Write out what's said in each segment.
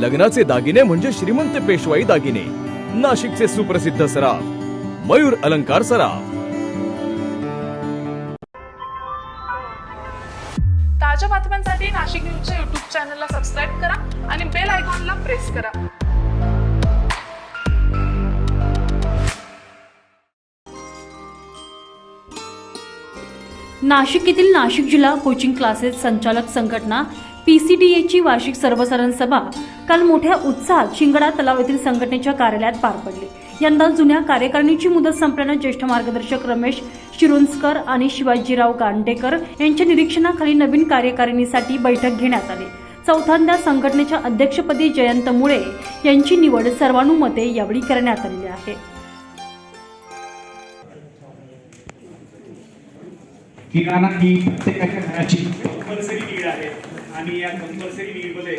लग्नाचे दागिने म्हणजे श्रीमंत पेशवाई दागिने. नाशिकचे सुप्रसिद्ध सराफ. मयूर अलंकार सराफ. ताज्या बातम्यांसाठी नाशिक न्यूजच्या युट्यूब चॅनलला सबस्क्राईब करा आणि बेल आयकॉनला प्रेस करा. नाशिक येथील नाशिक जिल्हा कोचिंग क्लासेस संचालक संघटना पी सी डी एची वार्षिक सर्वसाधारण सभा काल मोठ्या उत्साहात शिंगडा तलाव येथील संघटनेच्या कार्यालयात पार पडली. यंदा जुन्या कार्यकारिणीची मुदत संपल्यानं ज्येष्ठ मार्गदर्शक रमेश शिरुंसकर आणि शिवाजीराव गांडेकर यांच्या निरीक्षणाखाली नवीन कार्यकारिणीसाठी बैठक घेण्यात आली. चौथ्यांदा संघटनेच्या अध्यक्षपदी जयंत मुळे यांची निवड सर्वानुमते यावेळी करण्यात आलेली आहे. किराणा ही प्रत्येकाच्या घराची कंपल्सरी नीड आहे. आणि या कंपल्सरी नीडमध्ये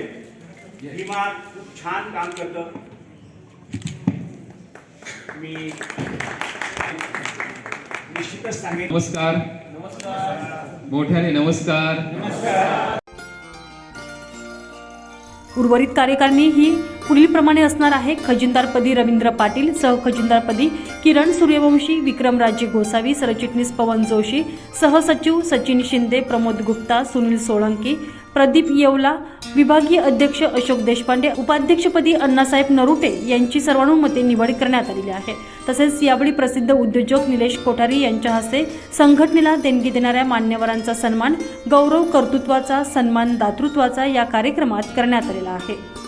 भीमा खूप छान काम करतं. मी निश्चितच सांगेन. नमस्कार. मोठ्याने नमस्कार. उर्वरित कार्यकारिणी ही पुढीलप्रमाणे असणार आहे खजिनदारपदी रवींद्र पाटील सहखजिनदारपदी किरण सूर्यवंशी विक्रमराजे गोसावी सरचिटणीस पवन जोशी सहसचिव सचिन शिंदे प्रमोद गुप्ता सुनील सोळंकी प्रदीप येवला विभागीय अध्यक्ष अशोक देशपांडे उपाध्यक्षपदी अण्णासाहेब नरुटे यांची सर्वानुमते निवड करण्यात आलेली आहे. तसेच यावेळी प्रसिद्ध उद्योजक निलेश कोठारी यांच्या हस्ते संघटनेला देणगी देणाऱ्या मान्यवरांचा सन्मान गौरव कर्तृत्वाचा सन्मान दातृत्वाचा या कार्यक्रमात करण्यात आलेला आहे.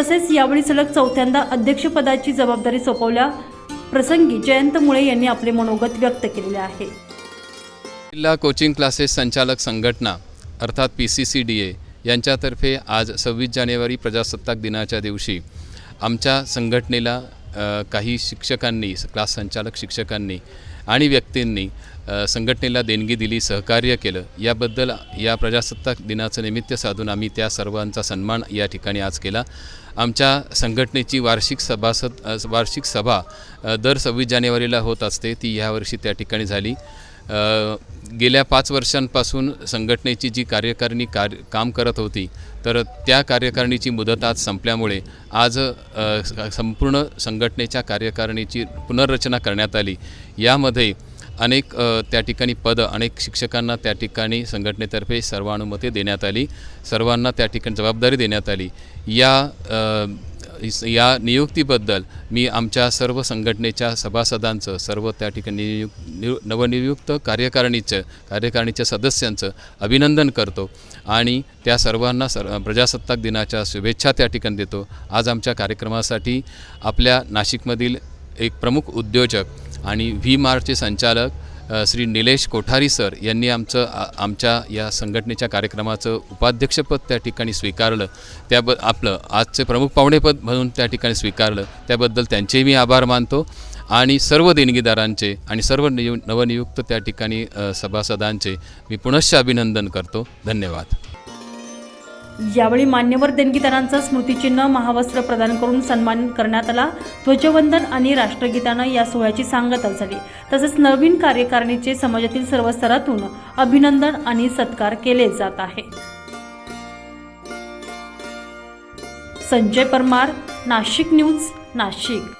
तसेच यावेळी सलग चौथ्यांदा अध्यक्षपदाची जबाबदारी सोपवल्या. प्रसंगी जयंत मुळे यांनी आपले मनोगत व्यक्त केलेले आहे. जिल्हा कोचिंग क्लासेस संचालक संघटना अर्थात P C C D A यांच्यातर्फे आज सव्वीस जानेवारी प्रजासत्ताक दिनाच्या दिवशी आमच्या संघटनेला काही शिक्षकांनी क्लास संचालक शिक्षकांनी आणि व्यक्तींनी संघटनेला देणगी दिली सहकार्य केलं. याबद्दल या प्रजासत्ताक दिनाचं निमित्त साधून आम्ही त्या सर्वांचा सन्मान या ठिकाणी आज केला. आमच्या संघटनेची वार्षिक सभासद वार्षिक सभा दर सव्वीस जानेवारीला होत असते. ती ह्यावर्षी त्या ठिकाणी झाली. गेल्या पाच वर्षांपासून संघटनेची जी कार्यकारिणी कार्य काम करत होती तर त्या कार्यकारिणीची मुदत आज संपल्यामुळे आज संपूर्ण संघटनेच्या कार्यकारिणीची पुनर्रचना करण्यात आली. यामध्ये अनेक त्या ठिकाणी पदं अनेक शिक्षकांना त्या ठिकाणी संघटनेतर्फे सर्वानुमती देण्यात आली. सर्वांना त्या ठिकाणी जबाबदारी देण्यात आली. या या नियुक्तीबद्दल मी आमच्या सर्व संघटनेच्या सभासदांचं सर्व त्या ठिकाणी नियु नवनियुक्त कार्यकारिणीचं कार्यकारिणीच्या सदस्यांचं अभिनंदन करतो आणि त्या सर्वांना सर प्रजासत्ताक दिनाच्या शुभेच्छा त्या ठिकाणी देतो. आज आमच्या कार्यक्रमासाठी आपल्या नाशिकमधील एक प्रमुख उद्योजक आणि व्ही मार्टचे संचालक श्री निलेश कोठारी सर यांनी आमचं आमच्या या संघटनेच्या कार्यक्रमाचं उपाध्यक्षपद त्या ठिकाणी स्वीकारलं. त्याब आपलं आजचे प्रमुख पाहुणेपद म्हणून त्या ठिकाणी स्वीकारलं. त्याबद्दल त्यांचेही मी आभार मानतो. आणि सर्व देणगीदारांचे आणि सर्व नियु नवनियुक्त त्या ठिकाणी सभासदांचे मी पुनश्च अभिनंदन करतो. धन्यवाद. यावेळी मान्यवर देणगीदारांचा स्मृतिचिन्ह महावस्त्र प्रदान करून सन्मान करण्यात आला. ध्वजवंदन आणि राष्ट्रगीतानं या सोहळ्याची सांगता झाली तसेच नवीन कार्यकारिणीचे समाजातील सर्व स्तरातून अभिनंदन आणि सत्कार केले जात आहे. संजय परमार नाशिक न्यूज नाशिक.